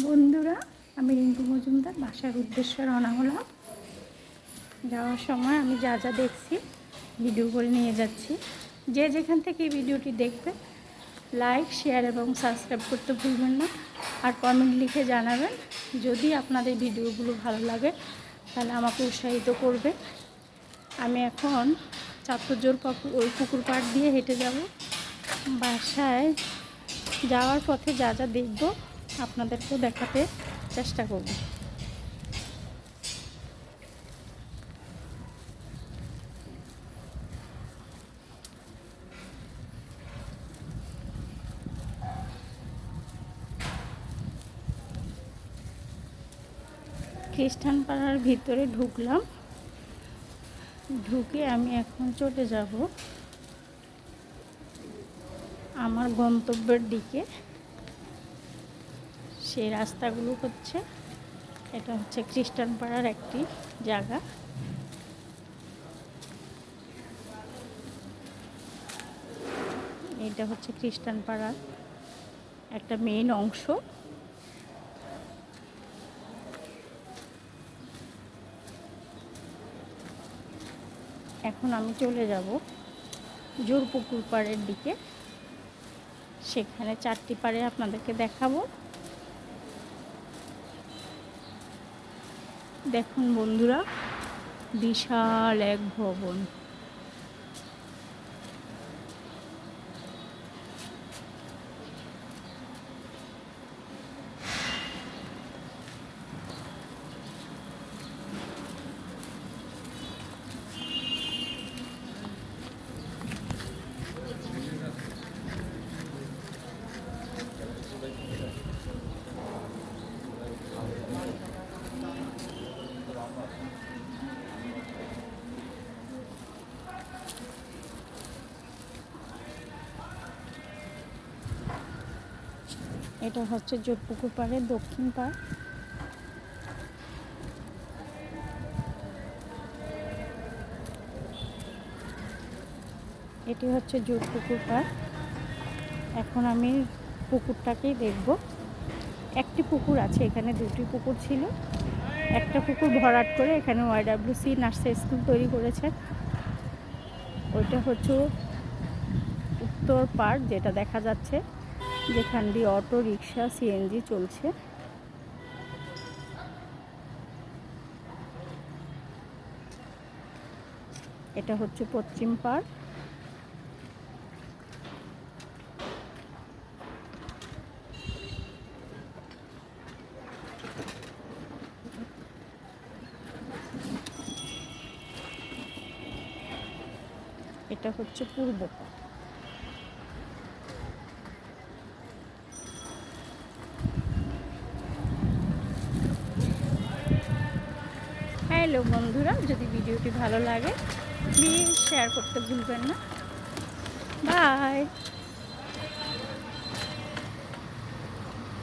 বন্ধুরা, আমি রিঙ্কু মজুমদার, বাসার উদ্দেশ্যে রওনা হলাম। যাওয়ার সময় আমি যা যা দেখছি ভিডিও করে নিয়ে যাচ্ছি। যে যেখান থেকে ভিডিওটি দেখবে লাইক শেয়ার এবং সাবস্ক্রাইব করতে ভুলবেন না। আর কমেন্ট লিখে জানাবেন, যদি আপনাদের ভিডিওগুলো ভালো লাগে, তাহলে আমাকে উৎসাহিত করবে। আমি এখন চাপ্তজোর ওই পুকুর পাড় দিয়ে হেঁটে যাব। বাসায় যাওয়ার পথে যা যা দেখব আপনাদেরকেও দেখাতে চেষ্টা করব। খ্রিস্টান পাড়ার ভিতরে ঢুকলাম। ঢুকে আমি এখন চলে যাব। আমার গন্তব্যের দিকে। সেই রাস্তাগুলো হচ্ছে। এটা হচ্ছে খ্রিস্টান পাড়ার একটি জায়গা। এটা হচ্ছে খ্রিস্টান পাড়ার একটা মেইন অংশ। এখন আমি চলে যাব জোরপুকুর পাড়ের দিকে। সেখানে চারটি পাড়ে আপনাদেরকে দেখাবো। দেখুন বন্ধুরা বিশাল এক ভবন। এটা হচ্ছে জোরপুকুর পাড়ের দক্ষিণ পাড়। এটি হচ্ছে জোরপুকুর পাড়। এখন আমি পুকুরটাকেই দেখব। একটি পুকুর আছে, এখানে দুটি পুকুর ছিল। একটা পুকুর ভরাট করে এখানে ওয়াইডাব্লিউসি নার্সারি স্কুল তৈরি করেছেন ওইটা হচ্ছে উত্তর পাড়, যেটা দেখা যাচ্ছে। যেখান দিয়ে অটো রিক্সা সিএনজি চলছে। এটা হচ্ছে পশ্চিম পাড়। এটা হচ্ছে পূর্ব পাড়। হ্যালো বন্ধুরা যদি ভিডিওটি ভালো লাগে প্লিজ শেয়ার করতে ভুলবেন না। বাই